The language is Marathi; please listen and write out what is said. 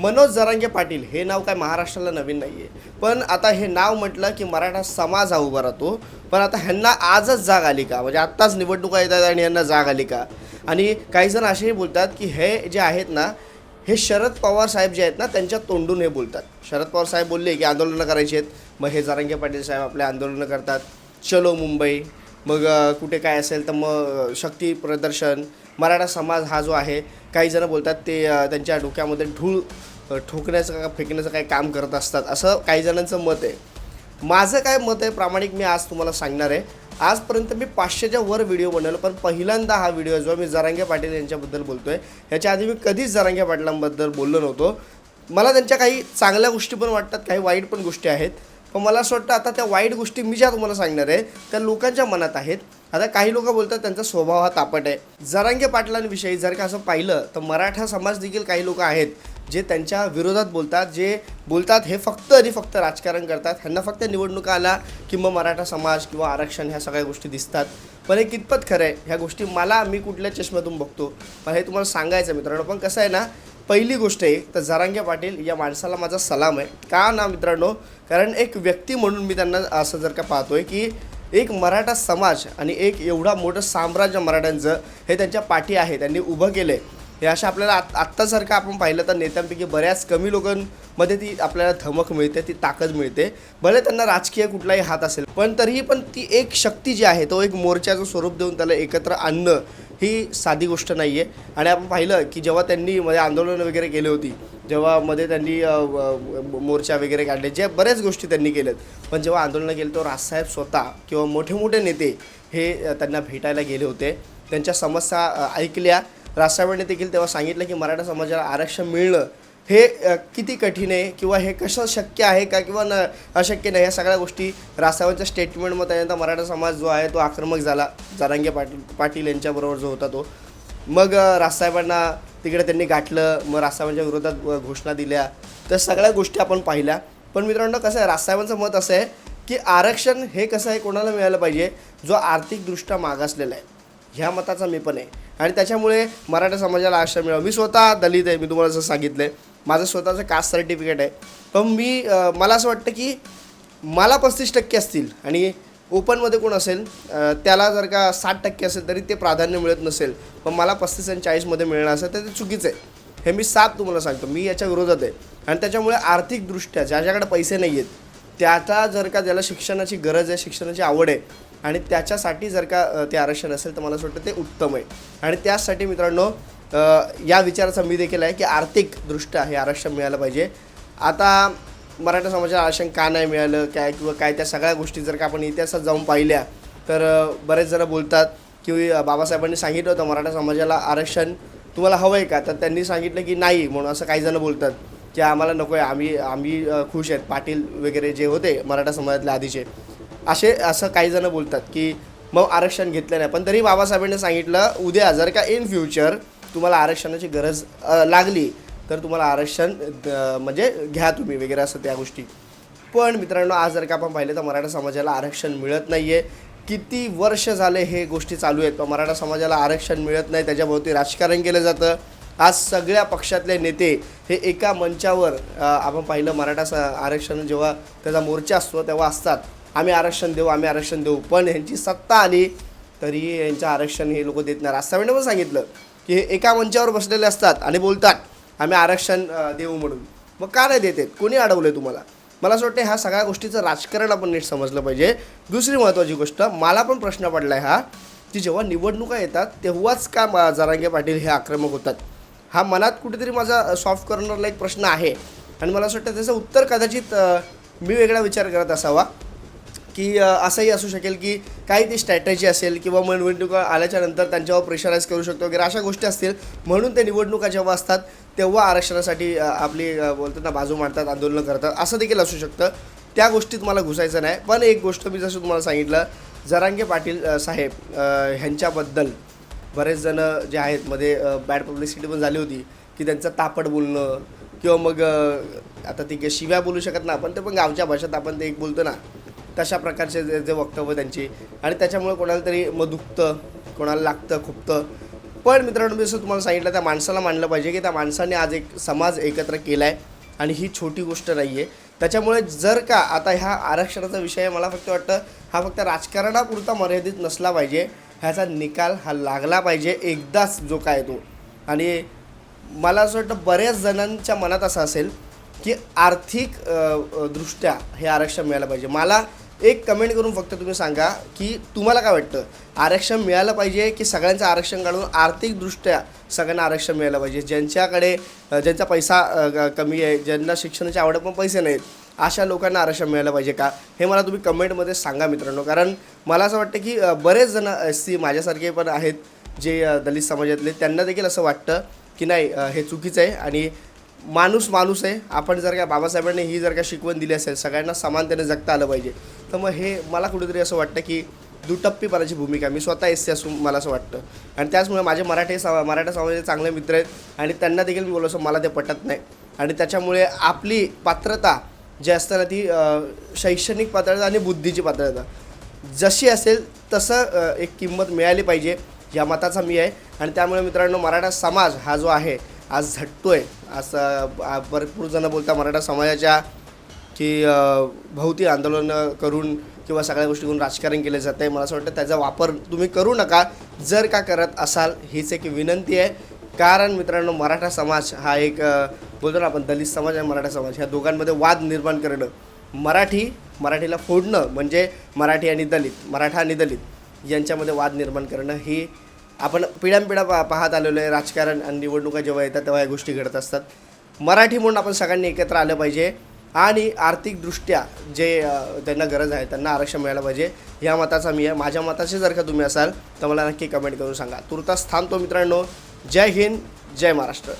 मनोज जरांगे पाटील हे नाव काय महाराष्ट्राला नवीन नाही आहे पण आता हे नाव म्हटलं की मराठा समाज हा उभा राहतो. पण आता ह्यांना आजच जाग आली का? म्हणजे आत्ताच निवडणुका येतात आणि ह्यांना जाग आली का? आणि काही जण असेही बोलतात की हे जे आहेत ना हे शरद पवार साहेब जे आहेत ना त्यांच्या तोंडून हे बोलतात. शरद पवार साहेब बोलले की आंदोलनं करायची आहेत. मग हे जरांगे पाटील साहेब आपले आंदोलनं करतात. चलो मुंबई. मग कुठे काय असेल तर मग शक्ती प्रदर्शन मराठा समाज हा जो आहे काही जण बोलतात ते त्यांच्या डोक्यामध्ये ढूळ ठोकण्याचं का फेकण्याचं काही काम करत असतात. असं काही जणांचं मत आहे. माझं काय मत आहे प्रामाणिक मी आज तुम्हाला सांगणार आहे. आजपर्यंत मी पाचशेच्या वर व्हिडिओ बनवलो पण पहिल्यांदा हा व्हिडिओ जो मी जरांगे पाटील यांच्याबद्दल बोलतो आहे ह्याच्या आधी मी कधीच जरांगे पाटलांबद्दल बोललो नव्हतो. मला त्यांच्या काही चांगल्या गोष्टी पण वाटतात काही वाईट पण गोष्टी आहेत. पण मला असं वाटतं आता त्या वाईट गोष्टी मी ज्या तुम्हाला सांगणार आहे त्या लोकांच्या मनात आहेत. आता काही लोक बोलतात त्यांचा स्वभाव हा तापट आहे. जरांगे पाटलांविषयी जर का असं पाहिलं तर मराठा समाज देखील काही लोक आहेत जे त्यांच्या विरोधात बोलतात जे बोलतात हे फक्त आणि फक्त राजकारण करतात. ह्यांना फक्त निवडणुका आला की मग मराठा समाज किंवा आरक्षण ह्या सगळ्या गोष्टी दिसतात. पण हे कितपत खरं आहे ह्या गोष्टी मला मी कुठल्या चष्म्यातून बघतो. पण हे तुम्हाला सांगायचं मित्रांनो. पण कसं आहे ना पहिली गोष्ट आहे तर जरांगे पाटील या माणसाला माझा सलाम आहे. का ना मित्रांनो? कारण एक व्यक्ती म्हणून मी त्यांना असं जर का पाहतोय की एक मराठा समाज आणि एक एवढा मोठं साम्राज्य मराठ्यांचं हे त्यांच्या पाठी आहे त्यांनी उभं केलं आहे हे अशा आपल्याला आत आत्ता जर का आपण पाहिलं तर नेत्यांपैकी बऱ्याच कमी लोकांमध्ये ती आपल्याला धमक मिळते ती ताकद मिळते. भले त्यांना राजकीय कुठलाही हात असेल पण तरीही पण ती एक शक्ती जी आहे तो एक मोर्चाचं स्वरूप देऊन त्याला एकत्र आणणं ही साधी गोष्ट नाही आहे आणि आपण पाहिलं की जेव्हा त्यांनी मध्ये आंदोलनं वगैरे केली होती जेव्हा मध्ये त्यांनी मोर्चा वगैरे काढले ज्या बऱ्याच गोष्टी त्यांनी केल्यात. पण जेव्हा आंदोलनं केली तेव्हा राजसाहेब स्वतः किंवा मोठे मोठे नेते हे त्यांना भेटायला गेले होते. त्यांच्या समस्या ऐकल्या. राजसाहेबांनी देखील तेव्हा सांगितलं की मराठा समाजाला आरक्षण मिळणं हे किती कठीण आहे किंवा हे कसं शक्य आहे का किंवा न अशक्य नाही या सगळ्या गोष्टी राजसाहेबांच्या स्टेटमेंटमध्ये त्यानंतर मराठा समाज जो आहे तो आक्रमक झाला. जरांगे पाटील पाटील यांच्याबरोबर जो होता तो. मग रासाहेबांना राजसाहेबांना तिकडे त्यांनी गाठलं. मग रासाहेबांच्या विरोधात घोषणा दिल्या. तर सगळ्या गोष्टी आपण पाहिल्या. पण मित्रांनो कसं आहे रासाहेबांचं मत असं आहे की आरक्षण हे कसं आहे कोणाला मिळालं पाहिजे जो आर्थिकदृष्ट्या मागासलेला आहे. ह्या मताचा मी पण आहे. आणि त्याच्यामुळे मराठा समाजाला आरक्षण मिळावं. मी स्वतः दलित आहे. मी तुम्हाला जसं सांगितलं आहे माझं स्वतःचं कास्ट सर्टिफिकेट आहे. पण मी मला असं वाटतं की मला पस्तीस टक्के असतील आणि ओपनमध्ये कोण असेल त्याला जर का साठ टक्के असेल तरी ते प्राधान्य मिळत नसेल. पण मला पस्तीस आणि चाळीसमध्ये मिळणं असेल तर ते चुकीचं आहे. हे मी साफ तुम्हाला सांगतो. मी याच्या विरोधात आहे. आणि त्याच्यामुळे आर्थिकदृष्ट्या ज्याच्याकडे पैसे नाही आहेत त्याचा जर का ज्याला शिक्षणाची गरज आहे शिक्षणाची आवड आहे आणि त्याच्यासाठी जर का ते आरक्षण असेल तर मला असं वाटतं ते उत्तम आहे. आणि त्याचसाठी मित्रांनो या विचाराचा मी देखील आहे की आर्थिकदृष्ट्या हे आरक्षण मिळालं पाहिजे. आता मराठा समाजाला आरक्षण का नाही मिळालं काय किंवा काय त्या सगळ्या गोष्टी जर का आपण इतिहासात जाऊन पाहिल्या तर बरेच जण बोलतात की बाबासाहेबांनी सांगितलं होतं मराठा समाजाला आरक्षण तुम्हाला हवं आहे का? तर त्यांनी सांगितलं की नाही म्हणून असं काही जण बोलतात की आम्हाला नको आहे आम्ही आम्ही खुश आहेत. पाटील वगैरे जे होते मराठा समाजातले आधीचे असे असं काही जण बोलतात की मग आरक्षण घेतलं नाही. पण तरी बाबासाहेबांनी सांगितलं उद्या जर का इन फ्युचर तुम्हाला आरक्षणाची गरज लागली तर तुम्हाला आरक्षण द- म्हणजे घ्या तुम्ही वगैरे असं त्या गोष्टी. पण मित्रांनो आज जर का आपण पाहिलं तर मराठा समाजाला आरक्षण मिळत नाही आहे किती वर्ष झाले हे गोष्टी चालू आहेत पण मराठा समाजाला आरक्षण मिळत नाही त्याच्याभोवती राजकारण केलं जातं. आज सगळ्या पक्षातले नेते हे एका मंचावर आपण पाहिलं मराठा स आरक्षण जेव्हा त्याचा मोर्चा असतो तेव्हा असतात. आम्ही आरक्षण देऊ आम्ही आरक्षण देऊ पण ह्यांची सत्ता आली तरी यांचं आरक्षण हे लोक देत नाही. असं पण सांगितलं की हे एका मंचावर बसलेले असतात आणि बोलतात आम्ही आरक्षण देऊ म्हणून. मग का नाही देते कोणी अडवलं तुम्हाला? मला असं वाटतं ह्या सगळ्या गोष्टीचं राजकारण आपण नीट समजलं पाहिजे. दुसरी महत्त्वाची गोष्ट मला पण प्रश्न पडला आहे हा की जेव्हा निवडणुका येतात तेव्हाच का जरांगे पाटील हे आक्रमक होतात? हा मनात कुठेतरी माझा सॉफ्ट कॉर्नरला एक प्रश्न आहे. आणि मला असं वाटतं त्याचं उत्तर कदाचित मी वेगळा विचार करत असावा. की असंही असू शकेल की काही ती स्ट्रॅटेजी असेल किंवा मग निवडणुका आल्याच्यानंतर त्यांच्यावर प्रेशराईज करू शकतो वगैरे अशा गोष्टी असतील. म्हणून ते निवडणुका जेव्हा असतात तेव्हा आरक्षणासाठी आपली बोलताना बोलतात ना बाजू मांडतात आंदोलनं करतात. असं देखील असू शकतं. त्या गोष्टीत मला घुसायचं नाही. पण एक गोष्ट मी जसं तुम्हाला सांगितलं जरांगे पाटील साहेब ह्यांच्याबद्दल बरेच जण जे आहेत मध्ये बॅड पब्लिसिटी पण झाली होती की त्यांचं तापड बोलणं किंवा मग आता ती शिव्या बोलू शकत ना आपण ते पण गावच्या भाषेत आपण ते एक बोलतो ना. तशा प्रकारचे जे जे वक्तव्य त्यांची. आणि त्याच्यामुळे कोणाला तरी मग दुखतं कोणाला लागतं खुपतं. पण मित्रांनो मी जसं तुम्हाला सांगितलं त्या माणसाला मानलं पाहिजे की त्या माणसाने आज एक समाज एकत्र केला आहे आणि ही छोटी गोष्ट नाही आहे त्याच्यामुळे जर का आता ह्या आरक्षणाचा विषय मला फक्त वाटतं हा फक्त राजकारणापुरता मर्यादित नसला पाहिजे. ह्याचा निकाल हा लागला पाहिजे एकदाच जो काय तो. आणि मला असं वाटतं बऱ्याच जणांच्या मनात असं असेल की आर्थिक दृष्ट्या हे आरक्षण मिळालं पाहिजे. मला एक कमेंट करून फक्त तुम्ही सांगा की तुम्हाला काय वाटतं? आरक्षण मिळालं पाहिजे की सगळ्यांचं आरक्षण काढून आर्थिकदृष्ट्या सगळ्यांना आरक्षण मिळालं पाहिजे? ज्यांच्याकडे ज्यांचा पैसा कमी आहे ज्यांना शिक्षणाची आवड पण पैसे नाहीत अशा लोकांना आरक्षण मिळालं पाहिजे का? हे मला तुम्ही कमेंटमध्ये सांगा मित्रांनो. कारण मला असं वाटतं की बरेच जण एस सी माझ्यासारखे पण आहेत जे दलित समाजातले त्यांना देखील असं वाटतं की नाही हे चुकीचं आहे आणि माणूस माणूस आहे. आपण जर का बाबासाहेबांनी ही जर का शिकवण दिली असेल सगळ्यांना समानतेने जगता आलं पाहिजे. तर मग हे मला कुठेतरी असं वाटतं की दुटप्पीपणाची भूमिका मी स्वतः एस सी असून मला असं वाटतं. आणि त्याचमुळे माझे मराठी समा मराठा समाजाचे चांगले मित्र आहेत आणि त्यांना देखील मी बोललो असं मला ते पटत नाही. आणि त्याच्यामुळे आपली पात्रता जी असते ना ती शैक्षणिक पात्रता आणि बुद्धीची पात्रता. जशी असेल तसं एक किंमत मिळाली पाहिजे. या मताचा मी आहे. आणि त्यामुळे मित्रांनो मराठा समाज हा जो आहे आज झटतोय. असं भरपूर जणं बोलतात मराठा समाजाच्या की भौतिक भोवती आंदोलनं करून किंवा सगळ्या गोष्टी करून राजकारण केलं जातं आहे मला असं वाटतं त्याचा वापर तुम्ही करू नका. जर का करत असाल हीच एक विनंती आहे. कारण मित्रांनो मराठा समाज हा एक बोलतो ना आपण दलित समाज आणि मराठा समाज ह्या दोघांमध्ये वाद निर्माण करणं. मराठी मराठीला फोडणं म्हणजे मराठी आणि दलित मराठा आणि दलित यांच्यामध्ये वाद निर्माण करणं ही आपण पिढ्यानपिढ्या पा पाहत आलेलो आहे. राजकारण आणि निवडणुका जेव्हा येतात तेव्हा या गोष्टी घडत असतात. मराठी म्हणून आपण सगळ्यांनी एकत्र आलं पाहिजे आणि आर्थिकदृष्ट्या जे त्यांना गरज आहे त्यांना आरक्षण मिळालं पाहिजे ह्या मताचा मी आहे माझ्या मताचे जर का तुम्ही असाल तर मला नक्की कमेंट करून सांगा. तुर्तास थांबतो मित्रांनो. जय हिंद जय महाराष्ट्र.